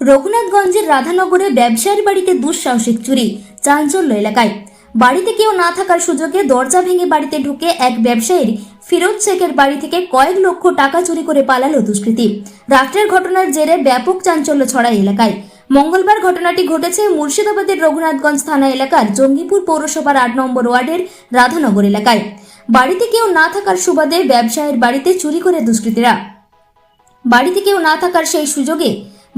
রঘুনাথগঞ্জের রাধানগরে ব্যবসায়ীর বাড়িতে দুঃসাহসিক চুরি, চাঞ্চল্য এলাকায়। বাড়িতে কেউ না থাকার সুযোগে দরজা ভেঙে বাড়িতে ঢুকে এক ব্যবসায়ীর ফিরোজ শেখের বাড়ি থেকে কয়েক লক্ষ টাকা চুরি করে পালালো দুষ্কৃতী। রাত্রের ঘটনার জেরে ব্যাপক চাঞ্চল্য ছড়ায় এলাকায়। মঙ্গলবার ঘটনাটি ঘটেছে মুর্শিদাবাদের রঘুনাথগঞ্জ থানা এলাকার জঙ্গিপুর পৌরসভার আট নম্বর ওয়ার্ডের রাধানগর এলাকায়। বাড়িতে কেউ না থাকার সুবাদে ব্যবসায়ীর বাড়িতে চুরি করে দুষ্কৃতীরা। বাড়িতে কেউ না থাকার সেই সুযোগে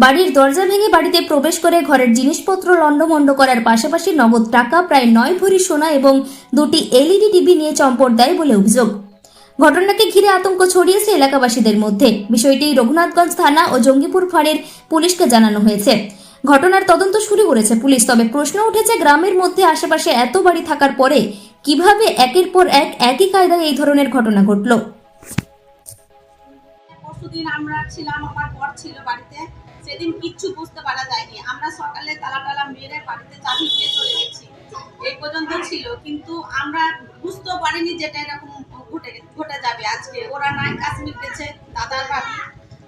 বাড়ির দরজা ভেঙে বাড়িতে প্রবেশ করে ঘরের জিনিসপত্র লণ্ডভণ্ড করার পাশাপাশি নগদ টাকা, প্রায় নয় ভরি সোনা এবং দুটি এলইডি টিভি নিয়ে চম্পট দেয় বলে অভিযোগ। ঘটনাকে ঘিরে আতঙ্ক ছড়িয়েছে এলাকাবাসীদের মধ্যে। বিষয়টি রঘুনাথগঞ্জ থানা ও জঙ্গিপুর ফাঁড়ির পুলিশকে জানানো হয়েছে। ঘটনার তদন্ত শুরু করেছে পুলিশ, তবে প্রশ্ন উঠেছে গ্রামের মধ্যে আশেপাশে এত বাড়ি থাকার পরে কীভাবে একের পর এক একই কায়দায় এই ধরনের ঘটনা ঘটল। আমরা ছিলাম, আমার বর ছিল বাড়িতে। সেদিন কিচ্ছু বুঝতে পারা যায়নি। আমরা সকালে তালা টালা মেরে বাড়িতে চাবি দিয়ে চলে গেছি। এই পর্যন্ত ছিল কিন্তু আমরা বুঝতেও পারিনি যেটা এরকম ঘটে ঘটে যাবে আজকে। ওরা নাই কাশ্মীর গেছে দাদার ভাবি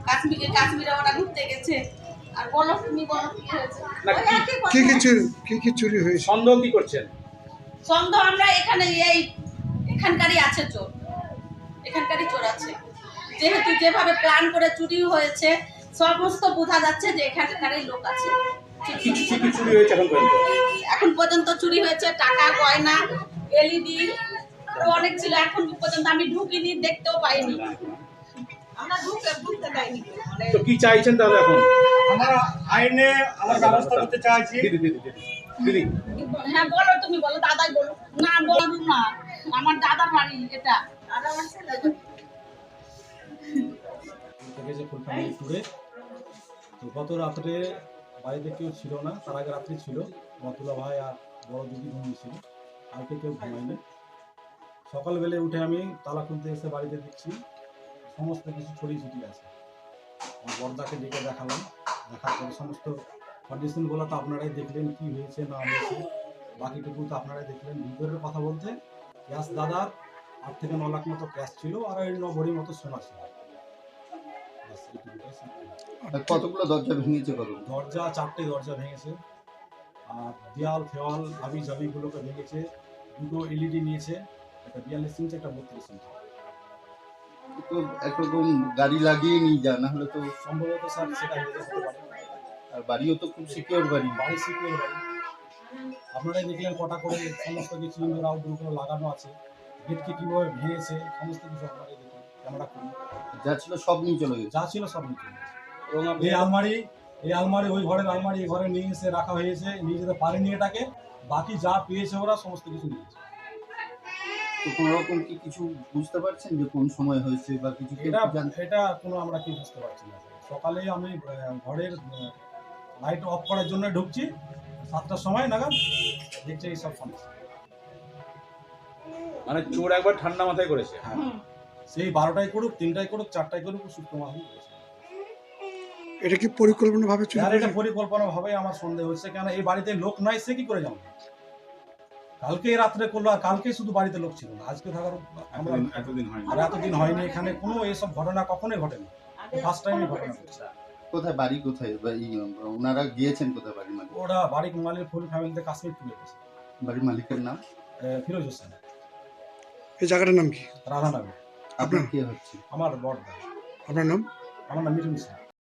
কাশ্মীরে কাশ্মীরে ওরা ঘুরতে গেছে। আর বলো তুমি বলো কি হয়েছে। কি কি চুরি কি কি চুরি হয়েছে? সন্দেহ কি করছেন? সন্দেহ আমরা এখানে এই এখানকারই আছে চোর। এখানকারই চোর আছে। যেহেতু যেভাবে প্ল্যান করে চুরি হয়েছে সমস্ত বোঝা যাচ্ছে যে এখানকারই লোক আছে। চুরি হয়েছে এখন পর্যন্ত? এখন পর্যন্ত চুরি হয়েছে টাকা গয়না এলইডি আরও অনেক ছিল। এখন পর্যন্ত আমি ঢুকিনি দেখতেও পাইনি। আমরা ঢুকে ঢুকতে পাইনি মানে তো কি চাইছেন তাহলে এখন? আমরা আইনে আমার ব্যবস্থা করতে চাইছি। দিদি দিদি দিদি দিদি। হ্যাঁ বলো তুমি বলো দাদাই বলো না বলো না আমার দাদার বাড়ি এটা। দাদা আমার ছেলে। তো গত রাত্রে বাড়িতে কেউ ছিল না, তার আগে রাত্রে ছিল। মতুলা ভাই আর বড় দিদি ঘুমিয়েছিল কালকে কেউ ঘুমায়নি। সকালবেলে উঠে আমি তালা খুলতে এসে বাড়িতে দেখছি, সমস্ত কিছু ছড়িয়ে ছিটিয়ে আছে। বর্দাকে ডেকে দেখালাম। দেখার পরে সমস্ত কন্ডিশনগুলো তো আপনারাই দেখলেন, কি হয়েছে, না হয়েছে। বাকিটুকু তো আপনারাই দেখলেন। ভিতরের কথা বলতে ক্যাশ দাদার আট থেকে ন লাখ মতো ক্যাশ ছিল, আর ওই ন ভরি মতো সোনা ছিল। কতগুলো দরজা ভেঙেছে কত দরজা চারটে দরজা ভেঙেছে। আর দেয়াল ফেওয়াল হাবি জাবিগুলোকে ভেঙেছে। দুটো এলইডি নিয়েছে একটা বিয়াল্লিশ ইঞ্চ একটা বত্রিশ ইঞ্চ। তো একরকম গাড়ি লাগিয়ে নিয়ে যা না হলে তো সম্ভবত স্যার সেটা হতে পারে। আর বাড়িও তো খুব সিকিউর বাড়ি। বাড়ি সিকিউর বাড়ি। আপনারাই দেখলেন কটা করে সমস্ত কিছু ইনডোর আউটডোরগুলো লাগানো আছে। গেটকে কীভাবে ভেঙেছে সমস্ত কিছু আপনারাই দেখলেন ক্যামেরা করি। যা ছিল সব নিয়ে চলে গেছে। যা ছিল সব নিচে এবং এই আলমারি এই আলমারি ওই ঘরের আলমারি এই ঘরে নিয়ে এসে রাখা হয়েছে নিয়ে যেতে পারেনি এটাকে বাকি যা পেয়েছে ওরা সমস্ত কিছু নিয়েছে তো কোনো রকম কি কিছু বুঝতে পারছেন যে কোন সময় হয়েছে বা কিছু এটা এটা কোনো আমরা কি বুঝতে পারছি না। সকালে আমি ঘরের লাইট অফ করার জন্য ঢুকছি। সাতটার সময় নাগাদ দেখছি এই সব সমস্যা। মানে চোর একবার ঠান্ডা মাথায় করেছে। হ্যাঁ। সেই বারোটায় করুক তিনটায় করুক চারটায় করুক সুস্থ মাহি এটা কি পরিকল্পনা ভাবে আর এটা করেছে? পরিকল্পনা ভাবে আমার সন্দেহ হচ্ছে কেন এই বাড়িতে লোক নাই সে কি করে জানবে? কালকে রাত্রে করল আর কালকে শুধু বাড়িতে লোক ছিল না আজকে থাকার আমরা এতদিন হয়নি। আর এতদিন হয়নি এখানে কোনো এসব ঘটনা কখনোই ঘটেনি। ফার্স্ট টাইমে ঘটনা কোথায় বাড়ি কোথায়? বা ওনারা গিয়েছেন কোথায় বাড়ির মালিক? ওরা বাড়ি মালিক ফুল ফ্যামিলিতে কাশ্মীর তুলে গেছে। বাড়ির মালিকের নাম? ফিরোজ হোসেন। এই জায়গাটার নাম কি? রাধানগর। আপনার কি হচ্ছে? আমার বড়দা আপনার নাম? আমার নাম মিঠুন সিং